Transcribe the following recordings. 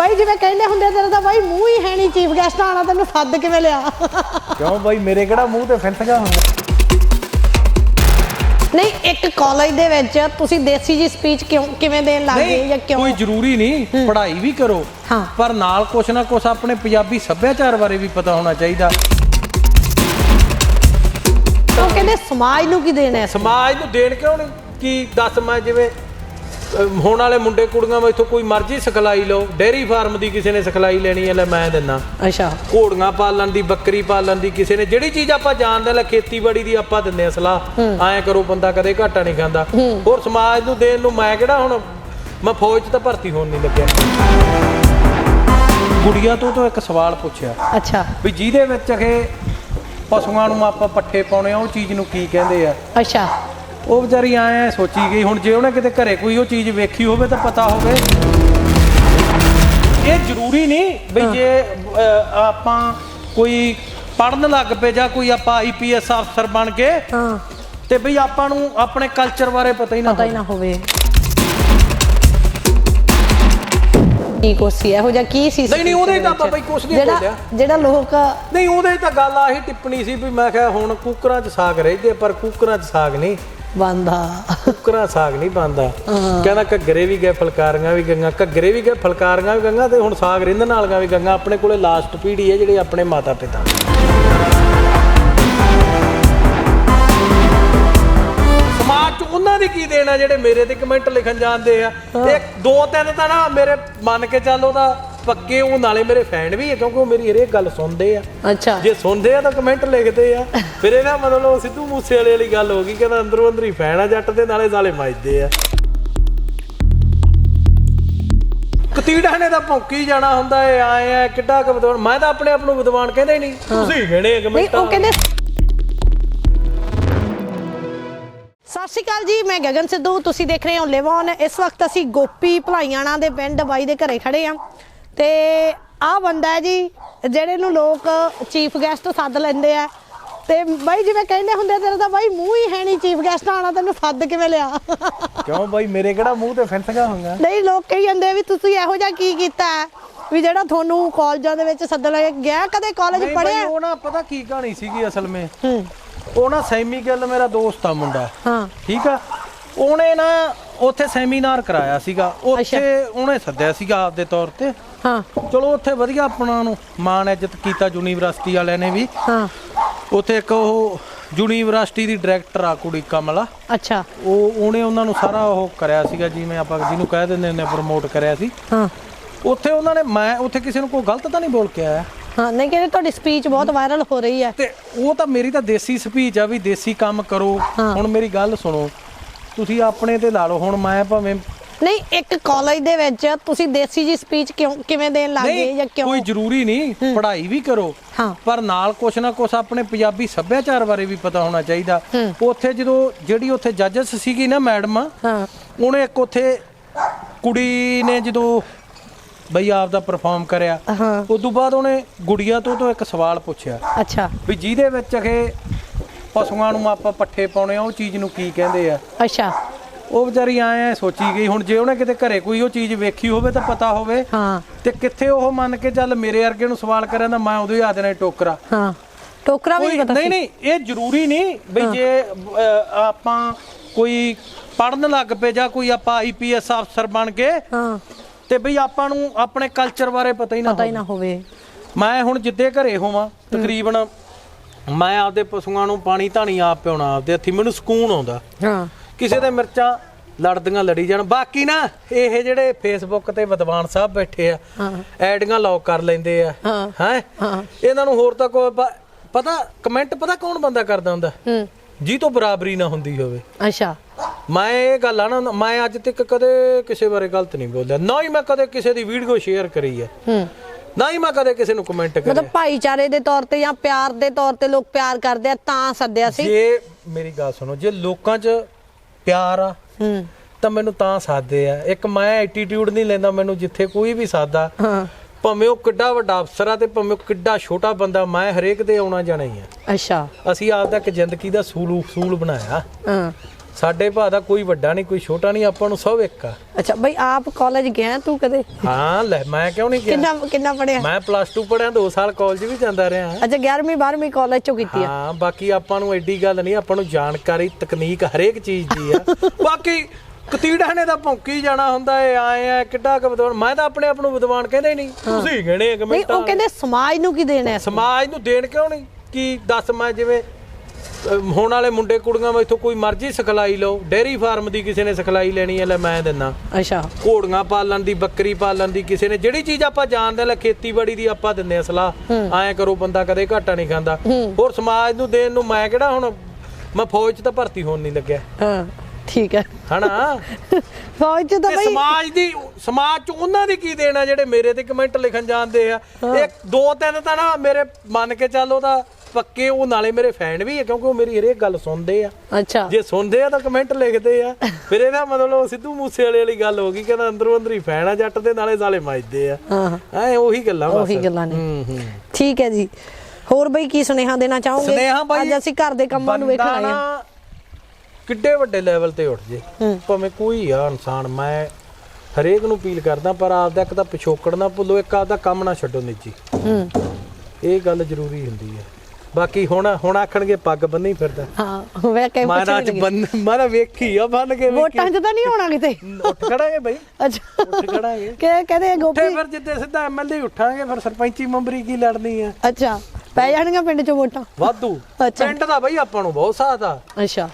ਬਾਈ ਜਿਵੇਂ ਕਹਿੰਦੇ ਹੁੰਦੇ ਤੇਰਾ ਤਾਂ ਬਾਈ ਮੂੰਹ ਹੀ ਹੈ ਨਹੀਂ ਚੀਫ ਗੈਸਟ ਆਣਾ ਤੈਨੂੰ ਸੱਦ ਕਿਵੇਂ ਲਿਆ? ਕਿਉਂ ਬਾਈ ਮੇਰੇ ਕਿਹੜਾ ਮੂੰਹ ਤੇ ਫਿੰਸਗਾ ਹੁੰਦਾ? ਨਹੀਂ ਇੱਕ ਕਾਲਜ ਦੇ ਵਿੱਚ ਤੁਸੀਂ ਦੇਸੀ ਜੀ ਸਪੀਚ ਕਿਉਂ ਕਿਵੇਂ ਦੇਣ ਲੱਗ ਗਏ ਜਾਂ ਕਿਉਂ? ਕੋਈ ਜ਼ਰੂਰੀ ਨਹੀਂ ਪੜ੍ਹਾਈ ਵੀ ਕਰੋ। ਹਾਂ। ਪਰ ਨਾਲ ਕੁਛ ਨਾ ਕੁਛ ਆਪਣੇ ਪੰਜਾਬੀ ਸੱਭਿਆਚਾਰ ਬਾਰੇ ਵੀ ਪਤਾ ਹੋਣਾ ਚਾਹੀਦਾ। ਉਹ ਕਹਿੰਦੇ ਸਮਾਜ ਨੂੰ ਕੀ ਦੇਣਾ ਹੈ? ਸਮਾਜ ਨੂੰ ਦੇਣ ਕਿਉਂ ਨਹੀਂ? ਕੀ ਦੱਸ ਮੈਂ ਜਿਵੇਂ ਹੋਣ ਵਾਲੇ ਮੁੰਡੇ ਕੁੜੀਆਂ ਮੈਥੋਂ ਕੋਈ ਮਰਜ਼ੀ ਸਿਖਲਾਈ ਲਓ ਡੇਅਰੀ ਫਾਰਮ ਦੀ ਕਿਸੇ ਨੇ ਸਿਖਲਾਈ ਲੈਣੀ ਹੈ ਲੈ ਮੈਂ ਦਿੰਦਾ ਅੱਛਾ। ਘੋੜੀਆਂ ਪਾਲਣ ਦੀ ਬੱਕਰੀ ਪਾਲਣ ਦੀ ਕਿਸੇ ਨੇ ਜਿਹੜੀ ਚੀਜ਼ ਆਪਾਂ ਜਾਣਦੇ ਲੈ ਖੇਤੀਬਾੜੀ ਦੀ ਆਪਾਂ ਦਿੰਦੇ ਆ ਸਲਾਹ। ਐਂ ਕਰੋ ਬੰਦਾ ਕਦੇ ਘਾਟਾ ਨਹੀਂ ਖਾਂਦਾ। ਹੋਰ ਸਮਾਜ ਨੂੰ ਦੇਣ ਨੂੰ ਮੈਂ ਕਿਹੜਾ ਹੁਣ ਮੈਂ ਫੌਜ 'ਚ ਤਾਂ ਭਰਤੀ ਹੋਣ ਨਹੀਂ ਲੱਗਿਆ। ਗੁੜੀਆ ਤੋਂ ਤੋਂ ਇੱਕ ਸਵਾਲ ਪੁੱਛਿਆ। ਅੱਛਾ। ਵੀ ਜਿਹਦੇ ਵਿੱਚ ਅਖੇ ਪਸ਼ੂਆਂ ਨੂੰ ਆਪਾਂ ਪੱਠੇ ਪਾਉਣੇ ਆ ਉਹ ਚੀਜ਼ ਨੂੰ ਕੀ ਕਹਿੰਦੇ ਆ? ਅੱਛਾ। ਉਹ ਵਿਚਾਰੀ ਐ ਸੋਚੀ ਗਈ ਹੁਣ ਜੇ ਉਹਨੇ ਕਿਤੇ ਘਰੇ ਕੋਈ ਉਹ ਚੀਜ਼ ਵੇਖੀ ਹੋਵੇ ਤਾਂ ਪਤਾ ਹੋਵੇ। ਇਹ ਜ਼ਰੂਰੀ ਨਹੀਂ ਵੀ ਜੇ ਆਪਾਂ ਕੋਈ ਪੜਨ ਲੱਗ ਪਏ ਜਾਂ ਕੋਈ ਆਪਾਂ ਆਈਪੀਐਸ ਅਫਸਰ ਬਣ ਕੇ ਹਾਂ। ਤੇ ਬਈ ਆਪਾਂ ਨੂੰ ਆਪਣੇ ਕਲਚਰ ਬਾਰੇ ਪਤਾ ਹੀ ਨਾ ਪਤਾ ਹੀ ਹੋਵੇ। ਨਾ ਹੋਵੇ। ਕੀ ਕੋਸੀ ਇਹੋ ਜਿਹਾ ਕੀ ਸੀ ਨਹੀਂ, ਨਹੀਂ, ਉਹਦੇ ਤਾਂ ਆਪਾਂ ਬਈ ਕੁਛ ਨਹੀਂ ਜਿਹੜਾ- ਬੋਲਿਆ। ਜਿਹੜਾ ਲੋਕ ਨਹੀਂ ਉਹਦੇ 'ਚ ਤਾਂ ਗੱਲ ਆਹੀ ਟਿੱਪਣੀ ਸੀ ਵੀ ਮੈਂ ਕਿਹਾ ਹੁਣ ਕੁੱਕਰਾਂ 'ਚ ਸਾਗ ਰਹਿੰਦੇ ਪਰ ਕੁੱਕਰਾਂ 'ਚ ਸਾਗ ਨਹੀਂ। ਬੰਦਾ। ਕੁੱਕਰਾਂ ਸਾਗ ਨਹੀਂ ਬਣਦਾ। ਕਹਿੰਦਾ ਘੱਗਰੇ ਵੀ ਗਏ ਫਲਕਾਰੀਆਂ ਵੀ ਗਈਆਂ। ਘੱਗਰੇ ਵੀ ਗਏ ਫਲਕਾਰੀਆਂ ਵੀ ਗਈਆਂ ਤੇ ਹੁਣ ਸਾਗ ਰਿੰਦਣ ਵਾਲੀਆਂ ਵੀ ਗਈਆਂ। ਆਪਣੇ ਕੋਲੇ ਲਾਸਟ ਪੀੜ੍ਹੀ ਹੈ ਜਿਹੜੇ ਆਪਣੇ ਮਾਤਾ ਪਿਤਾ। ਸਮਾਜ ਚ ਉਹਨਾਂ ਦੀ ਕੀ ਦੇਣਾ ਜਿਹੜੇ ਮੇਰੇ ਤੇ ਕਮੈਂਟ ਲਿਖਣ ਜਾਂਦੇ ਆ? ਇੱਕ ਦੋ ਤਿੰਨ ਤਾਂ ਨਾ ਮੇਰੇ ਮੰਨ ਕੇ ਚੱਲ ਉਹਦਾ ਪੱਕੇ ਉਹ ਨਾਲੇ ਮੇਰੇ ਫੈਨ ਵੀ ਹੈ ਕਿਉਂਕਿ ਉਹ ਮੇਰੀ ਹਰੇਕ ਗੱਲ ਸੁਣਦੇ ਆ। ਅੱਛਾ। ਜੇ ਸੁਣਦੇ ਆ ਤਾਂ ਕਮੈਂਟ ਲਿਖਦੇ ਆ। ਫਿਰ ਇਹਦਾ ਮਤਲਬ ਉਹ ਸਿੱਧੂ ਮੂਸੇ ਵਾਲੇ ਵਾਲੀ ਗੱਲ ਹੋ ਗਈ ਕਹਿੰਦਾ ਅੰਦਰੋਂ ਅੰਦਰੀ ਫੈਨ ਆ ਜੱਟ ਦੇ ਨਾਲੇ ਸਾਲੇ ਮੱਜਦੇ ਆ। ਕਤੀੜਾ ਨੇ ਤਾਂ ਭੌਂਕੀ ਜਾਣਾ ਹੁੰਦਾ ਏ ਆਏ ਆ ਕਿੱਡਾ ਕੁ ਵਿਦਵਾਨ। ਮੈਂ ਤਾਂ ਆਪਣੇ ਆਪ ਨੂੰ ਵਿਦਵਾਨ ਕਹਿੰਦਾ ਹੀ ਨਹੀਂ। ਤੁਸੀਂ ਕਹਿੰਦੇ ਨਹੀਂ ਕਮੈਂਟਾਂ ਉਹ ਕਹਿੰਦੇ ਸਤਿ ਸ਼੍ਰੀ ਅਕਾਲ ਜੀ ਮੈਂ ਗਗਨ ਸਿੱਧੂ। ਤੁਸੀਂ ਦੇਖ ਰਹੇ ਹੋ ਲਿਵਨ ਇਸ ਵਕਤ ਅਸੀਂ ਗੋਪੀ ਭਲਾਈਆਣਾ ਦੇ ਪਿੰਡ ਬਾਈ ਦੇ ਘਰੇ ਖੜੇ ਆ। ਤੇ ਆਹ ਬੰਦਾ ਹੈ ਜੀ ਜਿਹੜੇ ਨੂੰ ਲੋਕ ਚੀਫ ਗੈਸਟ ਸੱਦ ਲੈਂਦੇ ਆ। ਤੇ ਬਾਈ ਜਿਵੇਂ ਕਹਿੰਦੇ ਹੁੰਦੇ ਤੇਰਾ ਤਾਂ ਬਾਈ ਮੂੰਹ ਹੀ ਹੈ ਨਹੀਂ ਚੀਫ ਗੈਸਟ ਆਣਾ ਤੈਨੂੰ ਸੱਦ ਕਿਵੇਂ ਲਿਆ? ਕਿਉਂ ਬਾਈ ਮੇਰੇ ਕਿਹੜਾ ਮੂੰਹ ਤੇ ਫਿੰਸਗਾ ਹੁੰਦਾ ਨਹੀਂ ਲੋਕ ਕਹੀ ਜਾਂਦੇ ਵੀ ਤੁਸੀਂ ਇਹੋ ਜਿਹਾ ਕੀ ਕੀਤਾ ਵੀ ਜਿਹੜਾ ਤੁਹਾਨੂੰ ਕਾਲਜਾਂ ਦੇ ਵਿੱਚ ਸੱਦ ਲਿਆ ਗਿਆ ਕਦੇ ਕਾਲਜ ਪੜਿਆ ਉਹ ਨਾ ਪਤਾ ਕੀ ਕਹਾਣੀ ਸੀਗੀ ਅਸਲ ਵਿੱਚ ਹੂੰ। ਉਹ ਨਾ ਸੈਮੀ ਗੱਲ ਮੇਰਾ ਦੋਸਤ ਆ ਮੁੰਡਾ। ਹਾਂ। ਠੀਕ ਆ? ਉਹਨੇ ਨਾ ਉੱਥੇ ਸੈਮੀਨਾਰ ਕਰਾਇਆ ਸੀਗਾ। ਉੱਥੇ ਉਹਨੇ ਸੱਦਿਆ ਸੀਗਾ ਆਪਦੇ ਤੌਰ ਤੇ। ਹਾਂ। ਚਲੋ ਉੱਥੇ ਵਧੀਆ ਆਪਣਾ ਨੂੰ ਮਾਣ ਇੱਜ਼ਤ ਕੀਤਾ ਯੂਨੀਵਰਸਿਟੀ ਵਾਲਿਆਂ ਨੇ ਵੀ। ਹਾਂ। ਉੱਥੇ ਇੱਕ ਉਹ ਯੂਨੀਵਰਸਿਟੀ ਦੀ ਡਾਇਰੈਕਟਰ ਆ ਕੁੜੀ ਕਮਲਾ। ਅੱਛਾ। ਉਹ ਉਹਨੇ ਉਹਨਾਂ ਨੂੰ ਸਾਰਾ ਉਹ ਕਰਿਆ ਸੀਗਾ ਜਿਵੇਂ ਆਪਾਂ ਜਿਹਨੂੰ ਕਹਿ ਦਿੰਦੇ ਨੇ ਪ੍ਰਮੋਟ ਕਰਿਆ ਸੀ। ਹਾਂ। ਉੱਥੇ ਉਹਨਾਂ ਨੇ ਮੈਂ ਉੱਥੇ ਕਿਸੇ ਨੂੰ ਕੋਈ ਗਲਤ ਤਾਂ ਨਹੀਂ ਬੋਲ ਕੇ ਆਇਆ। ਹਾਂ ਨਹੀਂ ਕਹਿੰਦੇ ਤੁਹਾਡੀ ਸਪੀਚ ਬਹੁਤ ਵਾਇਰਲ ਹੋ ਰਹੀ ਹੈ। ਤੇ ਉਹ ਤਾਂ ਮੇਰੀ ਤਾਂ ਦੇਸੀ ਸਪੀਚ ਆ ਵੀ ਦੇਸੀ ਕੰਮ ਕਰੋ। ਹੁਣ ਮੇਰੀ ਗੱਲ ਸੁਣੋ। ਤੁਸੀਂ ਆਪਣੇ ਤੇ ਲਾ ਲਓ ਹੁਣ ਮੈਂ ਭਾਵੇਂ ਨਹੀਂ ਇੱਕ ਕਾਲਜ ਦੇ ਵਿੱਚ ਤੁਸੀਂ ਦੇਸੀ ਜੀ ਸਪੀਚ ਕਿਉਂ ਕਿਵੇਂ ਦੇਣ ਲੱਗ ਜਾਂ ਕਿਉਂ? ਕੋਈ ਜ਼ਰੂਰੀ ਨਹੀਂ ਪੜ੍ਹਾਈ ਵੀ ਕਰੋ। ਹਾਂ। ਪਰ ਨਾਲ ਕੁਛ ਨਾ ਕੁਛ ਆਪਣੇ ਪੰਜਾਬੀ ਸੱਭਿਆਚਾਰ ਬਾਰੇ ਵੀ ਪਤਾ ਹੋਣਾ ਚਾਹੀਦਾ। ਉੱਥੇ ਜਦੋਂ ਜਿਹੜੀ ਉੱਥੇ ਜੱਜਸ ਸੀਗੀ ਨਾ ਮੈਡਮ ਹਾਂ। ਉਹਨੇ ਇੱਕ ਉੱਥੇ ਕੁੜੀ ਨੇ ਜਦੋਂ ਬਈ ਆਪ ਦਾ ਪਰਫਾਰਮ ਕਰਿਆ ਹਾਂ। ਉਸ ਤੋਂ ਬਾਅਦ ਉਹਨੇ ਗੁੜੀਆ ਤੋਂ ਤੋਂ ਇੱਕ ਸਵਾਲ ਪੁੱਛਿਆ ਅੱਛਾ। ਵੀ ਜਿਹਦੇ ਵਿੱਚ ਅਖੇ ਪਸ਼ੂਆਂ ਨੂੰ ਆਪਾਂ ਪੱਠੇ ਪਾਉਣੇ ਆ ਉਹ ਚੀਜ਼ ਨੂੰ ਕੀ ਕਹਿੰਦੇ ਆ? ਅੱਛਾ। ਉਹ ਵਿਚਾਰੀ ਐ ਸੋਚੀ ਗਈ ਹੁਣ ਜੇ ਉਹਨੇ ਕਿਤੇ ਘਰੇ ਕੋਈ ਉਹ ਚੀਜ਼ ਵੇਖੀ ਹੋਵੇ ਤਾਂ ਪਤਾ ਹੋਵੇ ਹਾਂ। ਤੇ ਕਿੱਥੇ ਉਹ ਮੰਨ ਕੇ ਚੱਲ ਮੇਰੇ ਵਰਗੇ ਨੂੰ ਸਵਾਲ ਕਰਿਆ ਤਾਂ ਮੈਂ ਉਦੋਂ ਹੀ ਆ ਦੇਣਾ ਟੋਕਰਾ। ਹਾਂ। ਟੋਕਰਾ ਵੀ ਪਤਾ ਨਹੀਂ ਨਹੀਂ ਇਹ ਜ਼ਰੂਰੀ ਨਹੀਂ ਵੀ ਜੇ ਆਪਾਂ ਕੋਈ ਪੜਨ ਲੱਗ ਪਏ ਜਾਂ ਕੋਈ ਆਪਾਂ ਆਈਪੀਐਸ ਅਫਸਰ ਬਣ ਕੇ ਹਾਂ। ਤੇ ਬਈ ਆਪਾਂ ਨੂੰ ਆਪਣੇ ਕਲਚਰ ਬਾਰੇ ਪਤਾ ਹੀ ਨਾ ਪਤਾ ਹੀ ਨਾ ਹੋਵੇ। ਮੈਂ ਹੁਣ ਜਿੱਦੇ ਘਰੇ ਹੋਵਾਂ ਤਕਰੀਬਨ ਮੈਂ ਆਪਦੇ ਪਸ਼ੂਆਂ ਨੂੰ ਪਾਣੀ ਧਾਣੀ ਆਪ ਪਿਉਣਾ ਆਪਦੇ ਹੱਥੀ ਮੈਨੂੰ ਸਕੂਨ ਆਉਂਦਾ। ਹਾਂ। ਕਿਸੇ ਦੇ ਮਿਰਚਾਂ ਲੜਦੀਆਂ ਲੜੀ ਜਾਣ। ਬਾਕੀ ਨਾ ਇਹ ਜਿਹੜੇ ਫੇਸਬੁੱਕ ਤੇ ਵਿਦਵਾਨ ਸਾਹਿਬ ਬੈਠੇ ਆ ਐਡੀਆਂ ਲੌਕ ਕਰ ਲੈਂਦੇ ਆ। ਹਾਂ। ਇਹਨਾਂ ਨੂੰ ਹੋਰ ਤਾਂ ਕੋਈ ਪਤਾ ਕਮੈਂਟ ਪਤਾ ਕੌਣ ਬੰਦਾ ਕਰਦਾ ਹੁੰਦਾ? ਜੀ ਤੋਂ ਬਰਾਬਰੀ ਨਾ ਹੁੰਦੀ ਹੋਵੇ। ਅੱਛਾ। ਮੈਂ ਇਹ ਗੱਲ ਆ ਨਾ ਮੈਂ ਅੱਜ ਤੱਕ ਕਦੇ ਕਿਸੇ ਬਾਰੇ ਗਲਤ ਨਹੀਂ ਬੋਲਿਆ। ਨਾ ਹੀ ਮੈਂ ਕਦੇ ਕਿਸੇ ਦੀ ਵੀਡੀਓ ਸ਼ੇਅਰ ਕਰੀ ਹੈ ਹੂੰ। ਨਾ ਹੀ ਮੈਂ ਕਦੇ ਕਿਸੇ ਨੂੰ ਕਮੈਂਟ ਕਰਿਆ ਮਤਲਬ ਭਾਈਚਾਰੇ ਦੇ ਤੌਰ ਤੇ ਜਾਂ ਪਿਆਰ ਦੇ ਤੌਰ ਤੇ ਲੋਕ ਪਿਆਰ ਕਰਦੇ ਆ ਤਾਂ ਸੱਦਿਆ ਸੀ। ਜੇ ਮੇਰੀ ਗੱਲ ਸੁਣੋ ਜੇ ਲੋਕਾਂ 'ਚ ਪਿਆਰ ਆ। ਹੂੰ। ਤਾਂ ਮੈਨੂੰ ਤਾਂ ਸਾਦੇ ਆ। ਇੱਕ ਮੈਂ ਐਟੀਟਿਊਡ ਨਹੀਂ ਲੈਂਦਾ ਮੈਨੂੰ ਜਿੱਥੇ ਕੋਈ ਵੀ ਸਾਦਾ। ਹਾਂ। ਭਾਵੇਂ ਉਹ ਕਿੱਡਾ ਵੱਡਾ ਅਫਸਰ ਆ ਤੇ ਭਾਵੇਂ ਉਹ ਕਿੱਡਾ ਛੋਟਾ ਬੰਦਾ ਮੈਂ ਹਰੇਕ ਦੇ ਆਉਣਾ ਜਾਣਾ ਹੀ ਆ। ਅੱਛਾ। ਅਸੀਂ ਆਪ ਦਾ ਇੱਕ ਜ਼ਿੰਦਗੀ ਦਾ ਸੂਲ ਸੂਲ ਬਣਾਇਆ। ਹਾਂ। ਸਾਡੇ ਭਾ ਦਾ ਕੋਈ ਵੱਡਾ ਨਹੀਂ ਕੋਈ ਛੋਟਾ ਨਹੀਂ ਆਪਾਂ ਨੂੰ ਸਭ ਇੱਕ ਆ। ਅੱਛਾ ਬਈ ਆਪ ਕਾਲਜ ਗਿਆ ਤੂੰ ਕਦੇ? ਹਾਂ ਲੈ ਮੈਂ ਕਿਉਂ ਨਹੀਂ ਗਿਆ? ਕਿੰਨਾ ਕਿੰਨਾ ਪੜਿਆ ਮੈਂ ਪਲੱਸ 2 ਪੜਿਆ 2 ਸਾਲ ਕਾਲਜ ਵੀ ਜਾਂਦਾ ਰਿਹਾ। ਅੱਛਾ 11ਵੀਂ 12ਵੀਂ ਕਾਲਜ ਚੋਂ ਕੀਤੀ ਆ? ਹਾਂ ਬਾਕੀ ਆਪਾਂ ਨੂੰ ਐਡੀ ਗੱਲ ਨਹੀਂ ਆਪਾਂ ਨੂੰ ਜਾਣਕਾਰੀ ਤਕਨੀਕ ਹਰੇਕ ਚੀਜ਼ ਦੀ ਆ। ਬਾਕੀ ਕਤੀੜਾ ਨੇ ਤਾਂ ਭੌਂਕੀ ਜਾਣਾ ਹੁੰਦਾ ਏ ਆਏ ਆ ਕਿੱਡਾ ਕੁ ਵਿਦਵਾਨ ਮੈਂ ਤਾਂ ਆਪਣੇ ਆਪ ਨੂੰ ਵਿਦਵਾਨ ਕਹਿੰਦਾ ਨਹੀਂ। ਤੁਸੀਂ ਗਣੇ ਇੱਕ ਨਹੀਂ ਮਿੰਟ। ਉਹ ਕਹਿੰਦੇ ਸਮਾਜ ਨੂੰ ਕੀ ਦੇਣਾ ਸਮਾਜ ਨੂੰ ਦੇਣ ਕਿਉਂ ਨਹੀਂ? ਕੀ ਦੱਸ ਮੈਂ ਜਿਵੇਂ ਹੋਣ ਵਾਲੇ ਮੁੰਡੇ ਕੁੜੀਆਂ ਮੈਥੋਂ ਕੋਈ ਮਰਜ਼ੀ ਸਿਖਲਾਈ ਲਓ। ਡੇਰੀ ਫਾਰਮ ਦੀ ਕਿਸੇ ਨੇ ਸਿਖਲਾਈ ਲੈਣੀ ਹੈ ਲੈ ਮੈਂ ਦਿੰਦਾ ਅੱਛਾ। ਘੋੜੀਆਂ ਪਾਲਣ ਦੀ ਬੱਕਰੀ ਪਾਲਣ ਦੀ ਕਿਸੇ ਨੇ ਜਿਹੜੀ ਚੀਜ਼ ਆਪਾਂ ਜਾਣਦੇ ਲੈ ਖੇਤੀਬਾੜੀ ਦੀ ਆਪਾਂ ਦਿੰਦੇ ਆ ਸਲਾਹ। ਐਂ ਕਰੋ ਬੰਦਾ ਕਦੇ ਘਾਟਾ ਨਹੀਂ ਖਾਂਦਾ। ਹੋਰ ਸਮਾਜ ਨੂੰ ਦੇਣ ਨੂੰ ਮੈਂ ਕਿਹੜਾ ਹੁਣ ਮੈਂ ਫੌਜ 'ਚ ਤਾਂ ਭਰਤੀ ਹੋਣ ਨਹੀਂ ਲੱਗਿਆ। ਹਾਂ ਠੀਕ ਹੈ। ਹਨਾ? ਫੌਜ ਚ ਤਾਂ ਬਈ ਸਮਾਜ ਦੀ ਸਮਾਜ 'ਚ ਉਹਨਾਂ ਦੀ ਕੀ ਦੇਣਾ ਜਿਹੜੇ ਮੇਰੇ ਤੇ ਕਮੈਂਟ ਲਿਖਣ ਜਾਂਦੇ ਆ? ਇੱਕ ਦੋ ਤਿੰਨ ਤਾਂ ਨਾ ਮੇਰੇ ਮੰਨ ਕੇ ਚੱਲ ਉਹਦਾ ਪੱਕੇ ਉਹ ਨਾਲੇ ਮੇਰੇ ਫੈਨ ਵੀ ਆ ਕਿਉਂਕਿ ਉਹ ਮੇਰੀ ਹਰੇਕ ਗੱਲ ਸੁਣਦੇ ਆ। ਅੱਛਾ। ਜੇ ਸੁਣਦੇ ਆ ਤਾਂ ਕਮੈਂਟ ਲਿਖਦੇ ਆ। ਫਿਰ ਇਹਦਾ ਮਤਲਬ ਉਹ ਸਿੱਧੂ ਮੂਸੇ ਵਾਲੇ ਵਾਲੀ ਗੱਲ ਹੋ ਗਈ ਕਹਿੰਦਾ ਅੰਦਰੋਂ ਅੰਦਰ ਹੀ ਫੈਨ ਆ ਜੱਟ ਦੇ ਨਾਲੇ ਸਾਲੇ ਮੱਜਦੇ ਆ। ਹਾਂ ਐ ਉਹੀ ਗੱਲਾਂ ਬਸ। ਉਹੀ ਗੱਲਾਂ ਨੇ। ਹੂੰ ਹੂੰ। ਠੀਕ ਹੈ ਜੀ। ਹੋਰ ਬਈ ਕੀ ਸੁਨੇਹਾ ਦੇਣਾ ਚਾਹੋਗੇ? ਸੁਨੇਹਾ ਬਾਈ ਅੱਜ ਅਸੀਂ ਘਰ ਦੇ ਕੰਮਾਂ ਨੂੰ ਵੇਖਣ ਬੰਦਾ ਆਏ ਨਾ ਕਿੱਡੇ ਵੱਡੇ ਲੈਵਲ ਤੇ ਉੱਠ ਜੇ। ਭਾਵੇਂ ਕੋਈ ਆ ਇਨਸਾਨ ਮੈਂ ਹਰੇਕ ਨੂੰ ਅਪੀਲ ਕਰਦਾ ਪਰ ਆਪਦਾ ਇੱਕ ਤਾਂ ਪਿਛੋਕੜ ਨਾ ਭੁੱਲੋ ਇੱਕ ਆਪਦਾ ਕੰਮ ਨਾ ਛੱਡੋ ਨਿੱਜੀ। ਹੂੰ। ਇਹ ਗੱਲ ਜ਼ਰੂਰੀ ਹੁੰਦੀ ਹੈ। ਬਾਕੀ ਹੁਣ ਹੁਣ ਆਖਣਗੇ ਪੱਗ ਬੰਨੀ ਫਿਰਦਾ। ਹਾਂ ਮੈਂ ਅੱਜ ਬੰਨ ਮੈਂ ਤਾਂ ਵੇਖੀ ਆ ਬੰਨ ਕੇ ਵੋਟਾਂ 'ਚ ਤਾਂ ਨਹੀਂ ਹੋਣਾ ਕਿਤੇ? ਉੱਠ ਖੜਾਂਗੇ ਬਈ। ਅੱਛਾ। ਉੱਠ ਖੜਾਂਗੇ। ਕਿ ਕਹਿੰਦੇ ਗੋਪੀ ਫਿਰ ਜਿੱਦੇ ਸਿੱਧਾ ਐਮਐਲਏ ਉੱਠਾਂਗੇ ਫਿਰ ਸਰਪੰਚੀ ਮੰਬਰੀ ਕੀ ਲੜਨੀ ਆ? ਅੱਛਾ ਪੈ ਜਾਣਗੀਆਂ ਪਿੰਡ 'ਚ ਵੋਟਾਂ। ਵਾਧੂ। ਪਿੰਡ ਦਾ ਬਈ ਆਪਾਂ ਨੂੰ ਬਹੁਤ ਸਾਥ ਆ। ਅੱਛਾ।